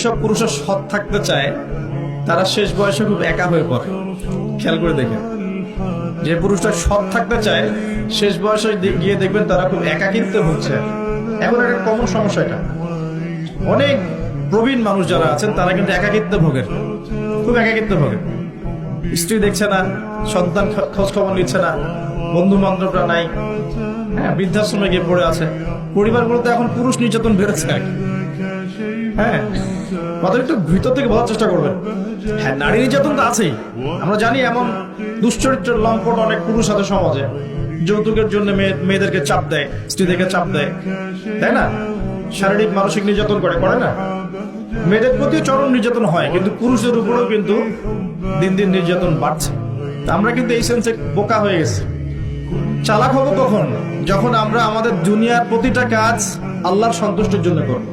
যেসব পুরুষরা সৎ থাকতে চায়, তারা শেষ বয়সে খুব একা হয়ে পড়ে। খেয়াল করে দেখে যে পুরুষটা সৎ থাকতে চায়, শেষ বয়সে গিয়ে দেখবেন তারা খুব একাকিত্ব হচ্ছে এখন একটা কমন সমস্যা এটা। অনেক প্রবীণ মানুষ যারা আছেন, তারা কিন্তু একাকিত্ব ভোগেন। খুব একাকিত্ব ভোগেন। স্ত্রী দেখছে না, সন্তান খোঁজ খবর নিচ্ছে না, বন্ধু বান্ধবরা নাই হ্যাঁ বৃদ্ধাশ্রমে গিয়ে পড়ে আছে। পরিবারগুলোতে এখন পুরুষ নির্যাতন বেড়েছে হ্যাঁ একটু ভিতর থেকে বলার চেষ্টা করবেন। হ্যাঁ নারী নির্যাতন তো আছেই। আমরা জানি এমন দুশ্চরিত্রের অনেক পুরুষ আছে সমাজে। যৌতুকের জন্য মেয়ে মেয়েদেরকে চাপ দেয়, স্ত্রীদেরকে চাপ দেয়। তাই না? শারীরিক, মানসিক নির্যাতন করে করে না? মেয়েদের প্রতিও চরম নির্যাতন হয়, কিন্তু পুরুষের উপরেও কিন্তু দিন দিন নির্যাতন বাড়ছে। আমরা কিন্তু এই সেন্সে বোকা হয়ে গেছি। চালাক হব কখন? যখন আমরা আমাদের দুনিয়ার প্রতিটা কাজ আল্লাহর সন্তুষ্টির জন্য করব।